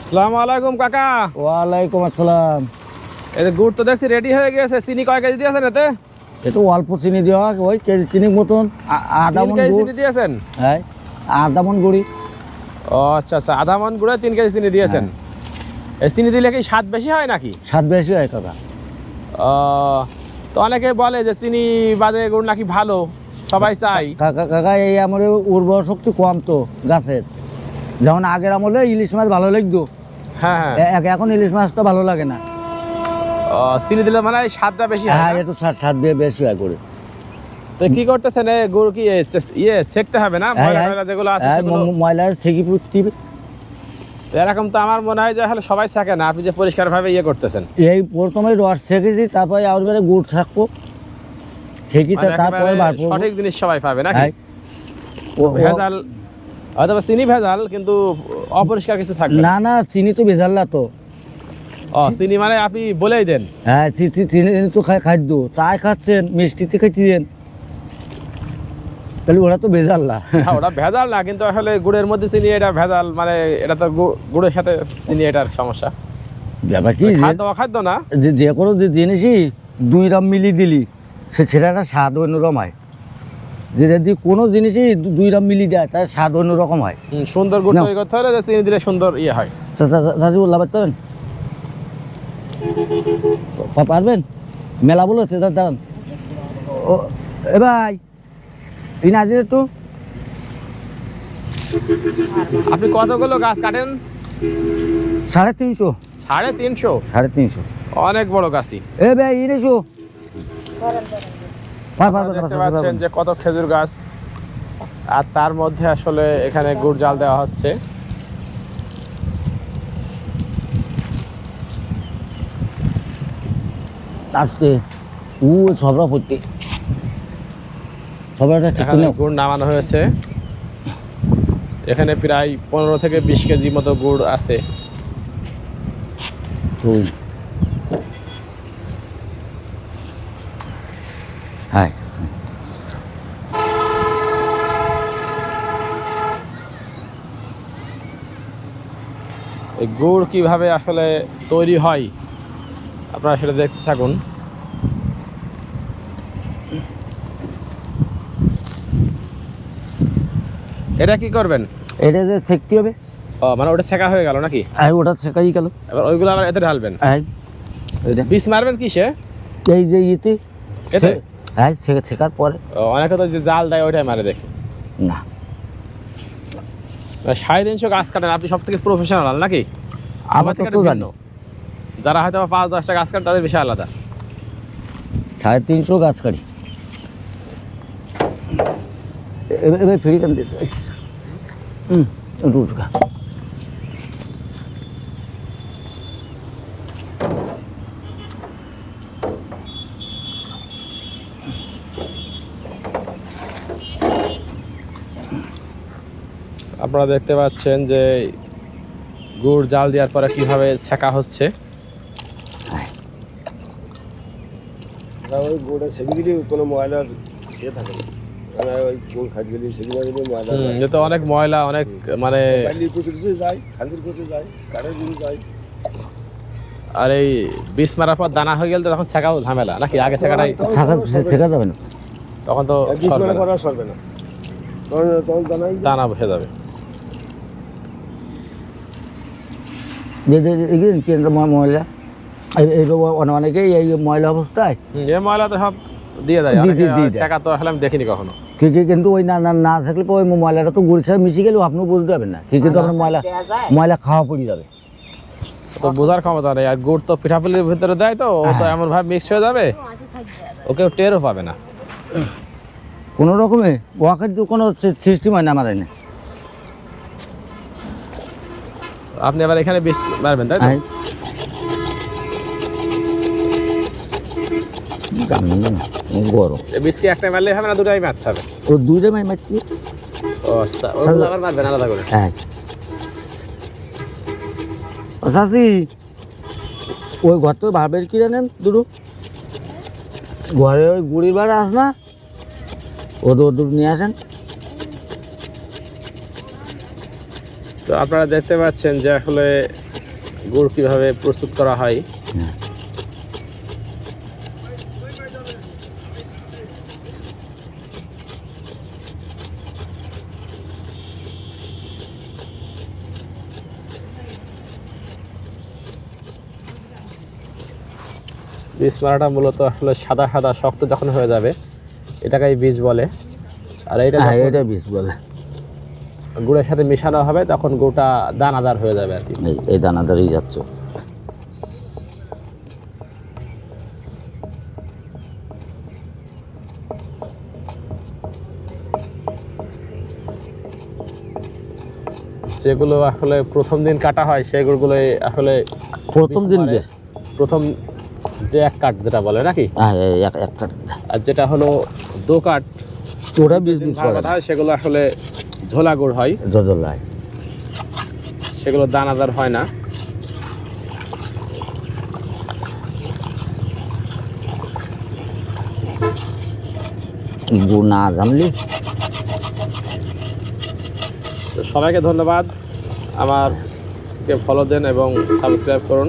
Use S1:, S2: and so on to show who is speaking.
S1: আসসালামু আলাইকুম কাকা।
S2: ওয়ালাইকুম আসসালাম।
S1: এই গুড় তো দেখছি রেডি হয়ে গেছে চিনি কয় কেজি দিয়েছেন এতে?
S2: একটু অল্প চিনি দেওয়া ওই কেজি তিন মতন। আধা মন
S1: কেজি চিনি দিয়েছেন?
S2: হ্যাঁ আধা মন গুড়ি।
S1: ও আচ্ছা আচ্ছা আধা মন গুড়ে তিন কেজি চিনি দিয়েছেন। এই চিনি দিলে কি স্বাদ বেশি হয় নাকি?
S2: স্বাদ বেশি হয় কাকা।
S1: ও, তো অনেকে বলে যে চিনি বাদে গুড় নাকি ভালো সবাই চাই
S2: কাকা কাকা এই আমলে উর্বর শক্তি কম তো গাছের। যেমন আগের আমলে ইলিশ মাছ ভালো লাগতো
S1: হ্যাঁ হ্যাঁ।
S2: এখন ইলিশ মাছ তো ভালো লাগে না।
S1: চিনি দিলে মানে স্বাদটা বেশি হ্যাঁ
S2: একটু স্বাদ স্বাদ দিয়ে বেশি হয় করে।
S1: তো কি করতেছেন? গুড় কি ইয়ে হবে না?
S2: হ্যাঁ,
S1: ময়লা
S2: হ্যাঁ।
S1: যেগুলো আছে
S2: হ্যাঁ, ময়লা ছেঁকি
S1: এরকম তো আমার মনে হয় যে হলে সবাই থাকে না। আপনি যে পরিষ্কার ভাবে ইয়ে করতেছেন।
S2: এই প্রথমে রস ছেঁকেছি তারপরে আর গুড় থাকব ছেঁকি
S1: মানে
S2: তারপরে
S1: সঠিক জিনিস সবাই পাবে
S2: ও-
S1: ভেজাল হয়তো চিনি ভেজাল কিন্তু অপরিষ্কার কিছু থাকবে না।
S2: না চিনি তো ভেজাল না তো।
S1: ও চিনি মানে আপনি বলেই দেন।
S2: হ্যাঁ চি- চি- চিনি তো খায় খাদ্য। চায় খাচ্ছেন মিষ্টিতে খাইতেছেন। তাহলে ওরা তো ভেজাল না।
S1: হ্যাঁ, ওটা ভেজাল না কিন্তু আসলে গুড়ের মধ্যে চিনি এটা ভেজাল মানে এটা তো গুড়ের সাথে চিনি এটার সমস্যা।
S2: ব্যাপার কি
S1: খাদ্য অখাদ্য না।
S2: যে যে কোনো যে জিনিসই দুই রাম মিলি দিলি সে ছেলেটা স্বাদ অন্যরকম হয়। যে যদি কোনো জিনিসই দু- দুই রাম মিলি দেয় তার স্বাদ অন্যরকম হয়।
S1: সুন্দর গুড় তৈরি করতে হলে চিনি দিলে সুন্দর ইয়ে হয়।
S2: চাচি বললা পারতেন পারবেন? মেলা বলো দাঁড়ান। ও এ ভাই এই না একটু।
S1: আপনি কতগুলো গাছ কাটেন?
S2: সাড়ে তিনশো।
S1: সাড়ে তিনশো?
S2: সাড়ে তিনশো।
S1: অনেক বড় গাছই।
S2: এ ভাই এনেছো
S1: দেখতে পাচ্ছেন যে কত খেজুর গাছ। আর তার মধ্যে আসলে এখানে গুড় জাল দেওয়া হচ্ছে।
S2: আসতে উ সবরা পড়তে। সবরাটা ঠিক
S1: গুড় নামানো হয়েছে। এখানে প্রায় পনেরো থেকে বিশ কেজি মতো গুড় আছে।
S2: তো হ্যাঁ
S1: এই গুড় কীভাবে আসলে তৈরি হয়? আপনারা সেটা দেখতে থাকুন। এটা কি করবেন?
S2: এটা যে শেখতে হবে।
S1: ও মানে ওটা ছেঁকা হয়ে গেল নাকি?
S2: আর ওটা শেখাই গেল।
S1: এবার ওইগুলো আবার এতে ঢালবেন।
S2: হ্যাঁ
S1: বিষ মারবেন কিসে?
S2: এই যে সে- হ্যাঁ শেখা শেখার পরে।
S1: অনেকে তো যে জাল দেয় ওইটাই মারে দেখে।
S2: না।
S1: সাড়ে তিনশো গাছ কাটেন আপনি সব থেকে প্রফেশনাল নাকি? থেকে
S2: তো জানো।
S1: যারা হয়তো পাঁচ দশটা গাছ কাটে তাদের বিষয় আলাদা।
S2: সাড়ে তিনশো গাছ কাটি। এবার এবার কেন দিতে রোজগার।
S1: আপনারা দেখতে পাচ্ছেন যে গুড় জাল দেওয়ার পরে কীভাবে ছেঁকা হচ্ছে।
S3: ওই গোড়া দিলে কোনো ময়লার ইয়ে থাকে না। মানে ওই গোল খাট গেলে সেগে না দিলে ময়লা
S1: হুম, অনেক ময়লা অনেক মানে
S3: কুচুরিতে যায় খান্দির কুচে যায় কাঠের গুঁড়ো যায়।
S1: আর এই বিষ মারার পর দানা হয়ে গেলে তখন ছেঁকাও ঝামেলা নাকি আগে ছেঁকাটাই?
S2: শেখা যাবে না।
S1: তখন তো সরবে না।
S3: তখন
S1: দানা বসে যাবে।
S2: যে যে কেন্দ্র ময়লা। অনেকেই এই ময়লা অবস্থায়
S1: ময়লা তো সব দিয়ে দেয়। তো আসলে আমি দেখিনি কখনো।
S2: কিন্তু ওই না না না থাকলে ওই ময়লাটা তো গুড়ির সাথে মিশে গেলেও আপনিও বুঝতে পারবেন না। কিন্তু আপনার ময়লা ময়লা খাওয়া পড়ে যাবে।
S1: তো বোঝার ক্ষমতা নেই আর গুড় তো পিঠাপুলির ভিতরে দেয় তো ও তো এমন ভাবে মিক্স হয়ে যাবে টেরও পাবে না।
S2: কোনো রকমে ওয়াকের তো কোনো সিস্টেম হয় না আমার এনে।
S1: আপনি আবার এখানে বিষ মারবেন তাই তো?
S2: গরম।
S1: একটা মারলে হবে না দুটাই মারতে হবে?
S2: ও মাই মারছি।
S1: ও আচ্ছা ওগুলো আবার মারবেন আলাদা করে?
S2: হ্যাঁ। ও ওই ঘর তো ভাবের কিনে নেন দুটো ঘরে ওই গুড়ির বার আস না? ওদের ওদের নিয়ে আসেন।
S1: তো আপনারা দেখতে পাচ্ছেন যে আসলে গুড় কীভাবে প্রস্তুত করা হয়। বীজ মারাটা মূলত আসলে সাদা সাদা শক্ত যখন হয়ে যাবে এটাকেই বীজ বলে আর এটা
S2: হ্যাঁ এটা বিষ বলে
S1: গুড়ের সাথে মেশানো হবে তখন গোটা দানাদার হয়ে যাবে আর কি।
S2: এই দানাদারই যাচ্ছ।
S1: যেগুলো আসলে প্রথম দিন কাটা হয় সেগুলো আসলে
S2: প্রথম দিন।
S1: প্রথম যে এক কাঠ যেটা বলে নাকি?
S2: হ্যাঁ এক একটা
S1: আর যেটা হলো দো কাঠ হয় সেগুলো আসলে ঝোলা গুড় হয়।
S2: জজলায়
S1: সেগুলো দানাদার হয় না।
S2: গুড় না জানলি
S1: সবাইকে ধন্যবাদ। আমারকে ফলো দেন এবং সাবস্ক্রাইব করুন।